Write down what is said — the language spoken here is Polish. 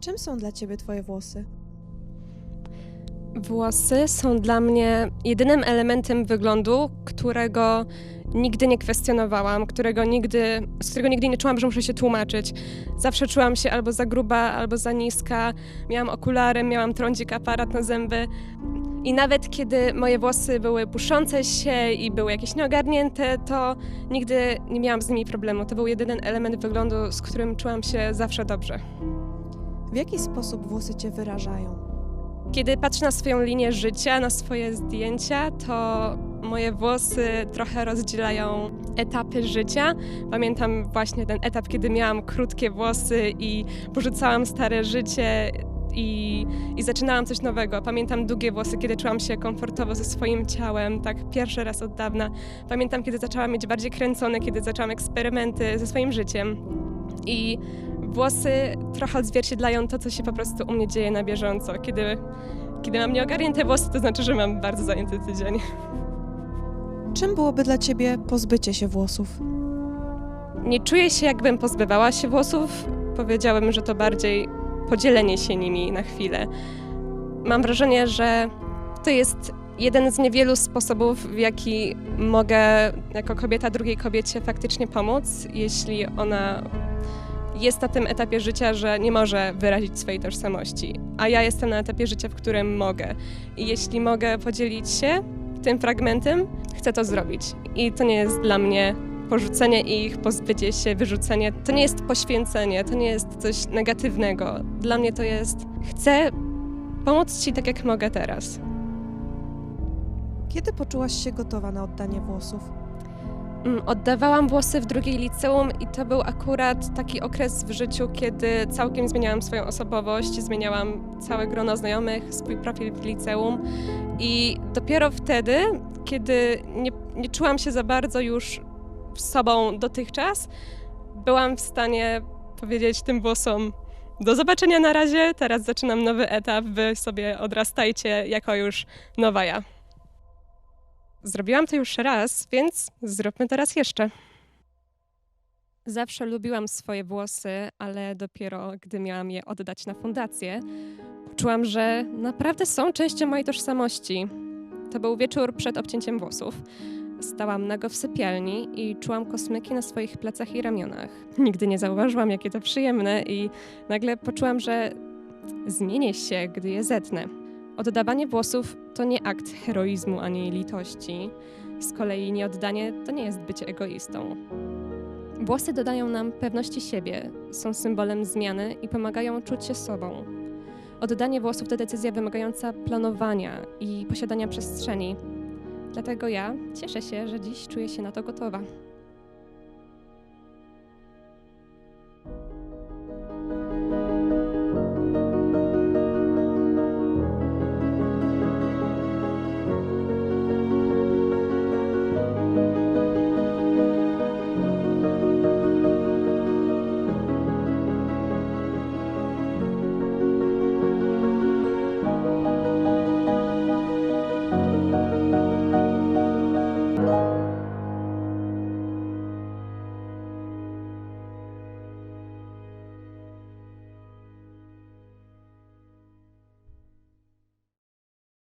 Czym są dla ciebie twoje włosy? Włosy są dla mnie jedynym elementem wyglądu, którego nigdy nie kwestionowałam, którego nigdy, z którego nigdy nie czułam, że muszę się tłumaczyć. Zawsze czułam się albo za gruba, albo za niska. Miałam okulary, miałam trądzik, aparat na zęby. I nawet kiedy moje włosy były puszące się i były jakieś nieogarnięte, to nigdy nie miałam z nimi problemu. To był jedyny element wyglądu, z którym czułam się zawsze dobrze. W jaki sposób włosy cię wyrażają? Kiedy patrzę na swoją linię życia, na swoje zdjęcia, to moje włosy trochę rozdzielają etapy życia. Pamiętam właśnie ten etap, kiedy miałam krótkie włosy i porzucałam stare życie i, i zaczynałam coś nowego. Pamiętam długie włosy, kiedy czułam się komfortowo ze swoim ciałem, tak pierwszy raz od dawna. Pamiętam, kiedy zaczęłam mieć bardziej kręcone, kiedy zaczęłam eksperymenty ze swoim życiem. I włosy trochę odzwierciedlają to, co się po prostu u mnie dzieje na bieżąco. Kiedy, kiedy mam nieogarnięte włosy, to znaczy, że mam bardzo zajęty tydzień. Czym byłoby dla ciebie pozbycie się włosów? Nie czuję się, jakbym pozbywała się włosów. Powiedziałabym, że to bardziej podzielenie się nimi na chwilę. Mam wrażenie, że to jest jeden z niewielu sposobów, w jaki mogę jako kobieta drugiej kobiecie faktycznie pomóc, jeśli ona jest na tym etapie życia, że nie może wyrazić swojej tożsamości. A ja jestem na etapie życia, w którym mogę. I jeśli mogę podzielić się tym fragmentem, chcę to zrobić. I to nie jest dla mnie porzucenie ich, pozbycie się, wyrzucenie. To nie jest poświęcenie, to nie jest coś negatywnego. Dla mnie to jest chcę pomóc ci tak, jak mogę teraz. Kiedy poczułaś się gotowa na oddanie włosów? Mm, Oddawałam włosy w drugiej liceum i to był akurat taki okres w życiu, kiedy całkiem zmieniałam swoją osobowość, zmieniałam całe grono znajomych, swój profil w liceum i dopiero wtedy, kiedy nie, nie czułam się za bardzo już sobą dotychczas, byłam w stanie powiedzieć tym włosom do zobaczenia na razie, teraz zaczynam nowy etap, wy sobie odrastajcie jako już nowa ja. Zrobiłam to już raz, więc zróbmy teraz jeszcze. Zawsze lubiłam swoje włosy, ale dopiero gdy miałam je oddać na fundację, poczułam, że naprawdę są częścią mojej tożsamości. To był wieczór przed obcięciem włosów. Stałam nago w sypialni i czułam kosmyki na swoich plecach i ramionach. Nigdy nie zauważyłam, jakie to przyjemne, i nagle poczułam, że zmienię się, gdy je zetnę. Oddawanie włosów to nie akt heroizmu ani litości. Z kolei nieoddanie to nie jest bycie egoistą. Włosy dodają nam pewności siebie, są symbolem zmiany i pomagają czuć się sobą. Oddanie włosów to decyzja wymagająca planowania i posiadania przestrzeni. Dlatego ja cieszę się, że dziś czuję się na to gotowa.